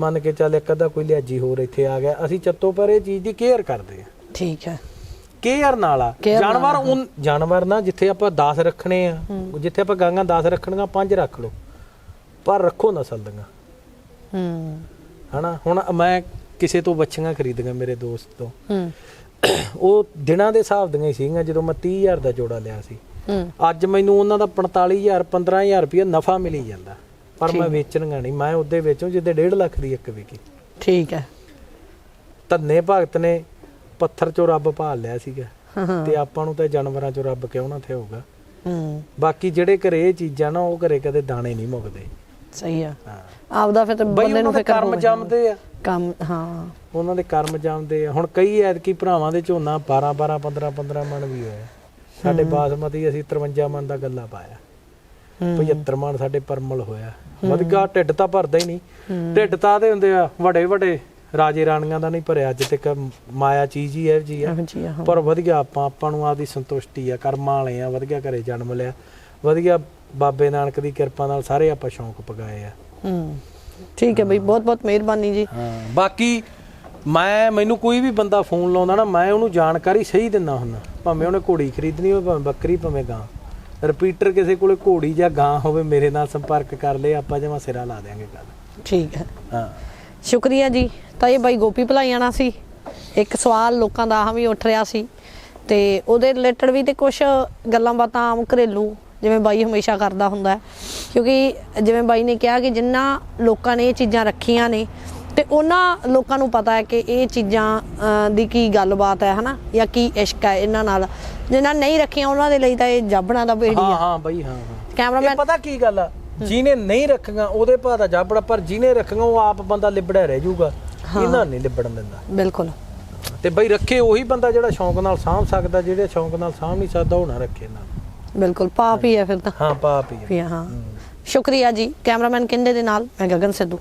ਮੰਨ ਕੇ ਚੱਲ ਇੱਕ ਅੱਧਾ ਕੋਈ ਲਿਆਜੀ ਹੋਰ ਇੱਥੇ ਆ ਗਿਆ। ਅਸੀਂ ਚੱਤੋ ਪਰ ਇਹ ਚੀਜ਼ ਦੀ ਕੇਅਰ ਕਰਦੇ ਆ। ਠੀਕ ਹੈ। ਕੇਅਰ ਨਾਲ ਆ। ਜਾਨਵਰ ਉਨ ਜਾਨਵਰ ਨਾ ਜਿੱਥੇ ਆਪਾਂ 10 ਰੱਖਣੇ ਆ ਜਿੱਥੇ ਆਪਾਂ ਗਾਂਗਾ 10 ਰੱਖਣੀਆਂ 5 ਰੱਖ ਲਓ। ਪਰ ਰੱਖੋ ਨਸਲ ਦੀਆਂ। ਹੂੰ। ਹਨਾ? ਹੁਣ ਮੈਂ ਕਿਸੇ ਤੋਂ ਬੱਚੀਆਂ ਖਰੀਦੀਆਂ ਮੇਰੇ ਦੋਸਤ ਤੋਂ। ਹੂੰ। ਉਹ ਦਿਨਾਂ ਦੇ ਹਿਸਾਬ ਦੀਆਂ ਹੀ ਸੀਗੀਆਂ ਜਦੋਂ ਮੈਂ 30000 ਦਾ ਜੋੜਾ ਲਿਆ ਸੀ। ਅੱਜ ਮੈਨੂੰ ਉਹਨਾਂ ਦਾ 45000 15000 ਰੁਪਏ ਨਫਾ ਮਿਲੀ ਜਾਂਦਾ। ਪਰ ਮੈਂ ਵੇਚਣਗਾ ਨਹੀਂ ਮੈਂ ਉਹਦੇ ਵੇਚੂ ਜਿੱਦੇ 1.5 ਲੱਖ ਦੀ ਇੱਕ ਵਿਕੀ। ਠੀਕ ਹੈ। ਧੰਨੇ ਭਗਤ ਨੇ ਪੱਥਰ ਚੋਂ ਰੱਬ ਭਾਲ ਲਿਆ ਸੀਗਾ। ਤੇ ਆਪਾਂ ਨੂੰ ਤਾਂ ਜਾਨਵਰਾਂ ਚੋਂ ਰੱਬ ਕਿਉਂ ਨਾ ਥਿਆਊਗਾ। ਹੂੰ। ਬਾਕੀ ਜਿਹੜੇ ਘਰੇ ਇਹ ਚੀਜ਼ਾਂ ਨਾ ਉਹ ਘਰੇ ਕਦੇ ਦਾਣੇ ਨਹੀਂ ਮੁੱਕਦੇ। ਸਹੀ ਆ। ਆਪਦਾ ਫਿਰ ਬੰਦੇ ਨੂੰ ਦੇ ਫਿਕਰ ਕਰਮ। ਜੰਮਦੇ ਆ। ਕੰਮ ਹਾਂ। ਉਹਨਾਂ ਦੇ ਕਰਮ ਜੰਮਦੇ ਆ। ਹੁਣ ਕਈ ਐਤਕੀ ਭਰਾਵਾਂ ਦੇ ਝੋਨਾ 12 12 15 15 ਮਣ ਵੀ ਹੋਇਆ ਸਾਡੇ ਬਾਸਮਤੀ ਅਸੀਂ 53 ਮਣ ਦਾ ਗੱਲਾ ਪਾਇਆ। ਹੂੰ। 75 ਮਣ ਸਾਡੇ ਪਰਮਲ ਹੋਇਆ। ਵਧੀਆ ਢਿੱਡ ਤਾਂ ਭਰਦਾ ਹੀ ਨਹੀਂ। ਢਿੱਡ ਤਾਂ ਦੇ ਹੁੰਦੇ ਆ ਵੱਡੇ ਵੱਡੇ। ਰਾਜੇ ਰਾਣੀਆਂ ਦਾ ਨਹੀਂ ਭਰਿਆ ਅੱਜ ਤੱਕ ਮਾਇਆ ਚੀਜ਼ ਹੀ ਇਹੋ ਜੀ ਆ। ਪਰ ਵਧੀਆ ਆਪਾਂ ਆਪਾਂ ਨੂੰ ਆਪਦੀ ਸੰਤੁਸ਼ਟੀ ਆ ਕਰਮਾਂ ਵਾਲੇ ਆ ਵਧੀਆ ਘਰੇ ਜਨਮ ਲਿਆ। ਵਧੀਆ ਬਾਬੇ ਨਾਨਕ ਦੀ ਕਿਰਪਾ ਨਾਲ ਸਾਰੇ ਆਪਾਂ ਸ਼ੌਂਕ ਪਗਾਏ ਆ। ਹੂੰ। ਠੀਕ ਹੈ ਬਈ ਬਹੁਤ ਬਹੁਤ ਮਿਹਰਬਾਨੀ ਜੀ। ਹਾਂ ਬਾਕੀ ਮੈਂ ਮੈਨੂੰ ਕੋਈ ਵੀ ਬੰਦਾ ਫੋਨ ਲਾਉਂਦਾ ਨਾ ਮੈਂ ਉਹਨੂੰ ਜਾਣਕਾਰੀ ਸਹੀ ਦਿੰਦਾ ਹੁੰਦਾ। ਭਾਵੇਂ ਉਹਨੇ ਘੋੜੀ ਖਰੀਦਣੀ ਹੋਵੇ ਭਾਵੇਂ ਬੱਕਰੀ ਭਾਵੇਂ ਗਾਂ। ਰਿਪੀਟਰ ਕਿਸੇ ਕੋਲੇ ਘੋੜੀ ਜਾਂ ਗਾਂ ਹੋਵੇ ਮੇਰੇ ਨਾਲ ਸੰਪਰਕ ਕਰ ਲੇ ਆਪਾਂ ਜਮਾ ਸਿਰਾ ਲਾ ਦਿਆਂਗੇ ਗੱਲ। ਠੀਕ ਹੈ। ਹਾਂ। ਸ਼ੁਕਰੀਆ ਜੀ। ਤਾਂ ਇਹ ਬਾਈ ਗੋਪੀ ਭਲਾਈਆਣਾ ਸੀ। ਇੱਕ ਸਵਾਲ ਲੋਕਾਂ ਦਾ ਆਹ ਵੀ ਉੱਠ ਰਿਹਾ ਸੀ। ਤੇ ਉਹਦੇ ਰਿਲੇਟਡ ਵੀ ਤੇ ਕੁਝ ਗੱਲਾਂ ਬਾਤਾਂ ਆਮ ਘਰੇਲੂ ਜਿਵੇਂ ਬਾਈ ਹਮੇਸ਼ਾ ਕਰਦਾ ਹੁੰਦਾ ਹੈ। ਕਿਉਂਕਿ ਜਿਵੇਂ ਬਾਈ ਨੇ ਕਿਹਾ ਕਿ ਜਿੰਨਾ ਲੋਕਾਂ ਨੇ ਇਹ ਚੀਜ਼ਾਂ ਰੱਖੀਆਂ ਨੇ ਤੇ ਉਹਨਾਂ ਲੋਕਾਂ ਨੂੰ ਪਤਾ ਹੈ ਕਿ ਇਹ ਚੀਜ਼ਾਂ ਦੀ ਕੀ ਗੱਲਬਾਤ ਹੈ ਹਨਾ? ਜਾਂ ਕੀ ਇਸ਼ਕ ਹੈ ਇਹਨਾਂ ਨਾਲ। ਜਿਨ੍ਹਾਂ ਨਹੀਂ ਰੱਖੀਆਂ ਉਹਨਾਂ ਦੇ ਲਈ ਤਾਂ ਇਹ ਜਾਬਣਾ ਦਾ ਬੇੜੀ ਹਾਂ ਹੈ ਹਾਂ ਬਈ ਹਾਂ ਹਾਂ। ਕੈਮਰਾਮੈਨ ਪਤਾ ਕੀ ਗੱਲ ਆ? ਜਿਹਨੇ ਨਹੀਂ ਰੱਖੀਆਂ ਉਹਦੇ ਭਾਅ ਦਾ ਜਾਬੜਾ ਪਰ ਜਿਹਨੇ ਰੱਖੀਆਂ ਉਹ ਆਪ ਬੰਦਾ ਲਿਬੜਿਆ ਰਹਿ ਜਾਊਗਾ। ਇਹਨਾਂ ਨਹੀਂ ਲਿਬੜਨ ਦਿੰਦਾ। ਬਿਲਕੁਲ। ਤੇ ਬਈ ਰੱਖੇ ਉਹੀ ਬੰਦਾ ਜਿਹੜਾ ਸ਼ੌਂਕ ਨਾਲ ਸਾਂਭ ਸਕਦਾ ਜਿਹੜੇ ਸ਼ੌਂਕ ਨਾਲ ਸਾਂਭ ਨਹੀਂ ਸਕਦਾ ਉਹ ਨਾ ਰੱਖੇ ਨਾ। ਬਿਲਕੁਲ ਪਾਪ ਹੀ ਹੈ ਫਿਰ ਤਾਂ। ਹਾਂ ਪਾਪ ਹੀ। ਵੀ ਹਾਂ। ਸ਼ੁਕਰੀਆ ਜੀ ਕੈਮਰਾਮੈਨ ਕਿੰਦੇ ਦੇ ਨਾਲ? ਮੈਂ ਗਗਨ ਸਿੱਧੂ।